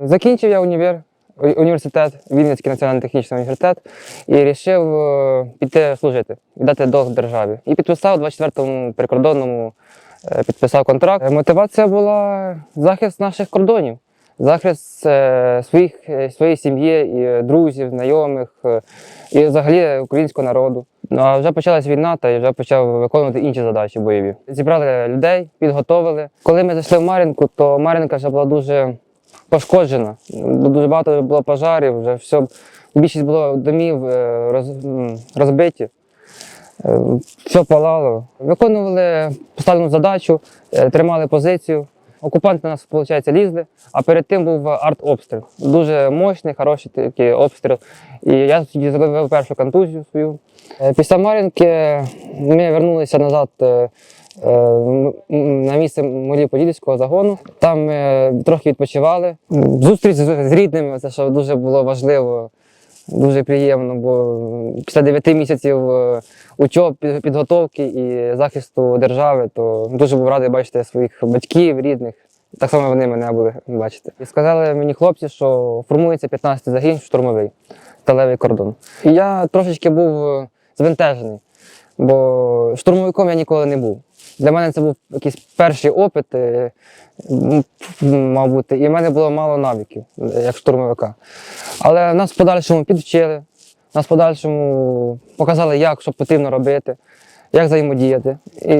Закінчив я універ, університет, Вінницький національний технічний університет, і вирішив е, піти служити, віддати долг державі. І підписав у 24-му прикордонному е, підписав контракт. Е, Мотивація була захист наших кордонів, захист своїх, своєї сім'ї, і друзів, знайомих і взагалі українського народу. Ну а вже почалась війна, та я вже почав виконувати інші задачі бойові. Зібрали людей, підготовили. Коли ми зайшли в Мар'їнку, то Мар'їнка вже була дуже пошкоджена. Дуже багато було пожарів, вже все, більшість було домів е, роз, розбиті. Е, Все палало. Виконували поставлену задачу, е, тримали позицію. Окупанти на нас, виходить, лізли, а перед тим був артобстріл. Дуже мощний, хороший такий обстріл. І я тоді зробив першу контузію свою. Е, Після Мар'їнки ми вернулися назад е, е, на місце Молі-Подільського загону. Там ми трохи відпочивали. Зустріч з рідними, це що дуже було важливо. Дуже приємно, бо після 9 місяців е, учоб, під- підготовки і захисту держави, то дуже був радий бачити своїх батьків, рідних. Так само вони мене були бачити. І сказали мені хлопці, що формується 15-й загін штурмовий сталевий кордон. І я трошечки був е, звентежений, бо штурмовиком я ніколи не був. Для мене це був якийсь перший опит, е, м, мав бути, і в мене було мало навиків, е, як штурмовика. Але нас в подальшому підвчили, нас в подальшому показали, як, що потрібно робити, як взаємодіяти. І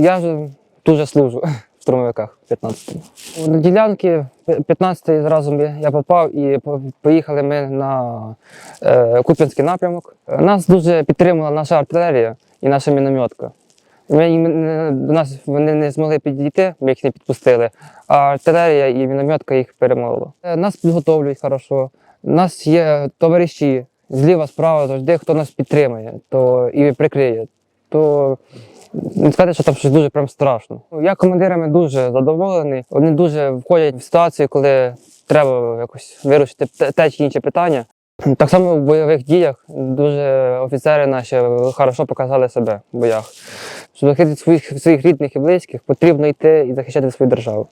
я дуже служу в штурмовиках 15-му. На ділянки 15-ї зразу я попав і поїхали ми на е, Куп'янський напрямок. Нас дуже підтримала наша артилерія і наша мінометка. Ми, до нас вони не змогли підійти, ми їх не підпустили, а артилерія і мінометка їх перемогла. Е, Нас підготовлюють хорошо. У нас є товариші зліва, справа, завжди, хто нас підтримує то і прикриє. То не сказати, що там щось дуже прям страшно. Я командирами дуже задоволений. Вони дуже входять в ситуацію, коли треба якось вирішити те- те чи інше питання. Так само в бойових діях дуже офіцери наші хорошо показали себе в боях. Щоб захистити своїх, своїх рідних і близьких, потрібно йти і захищати свою державу.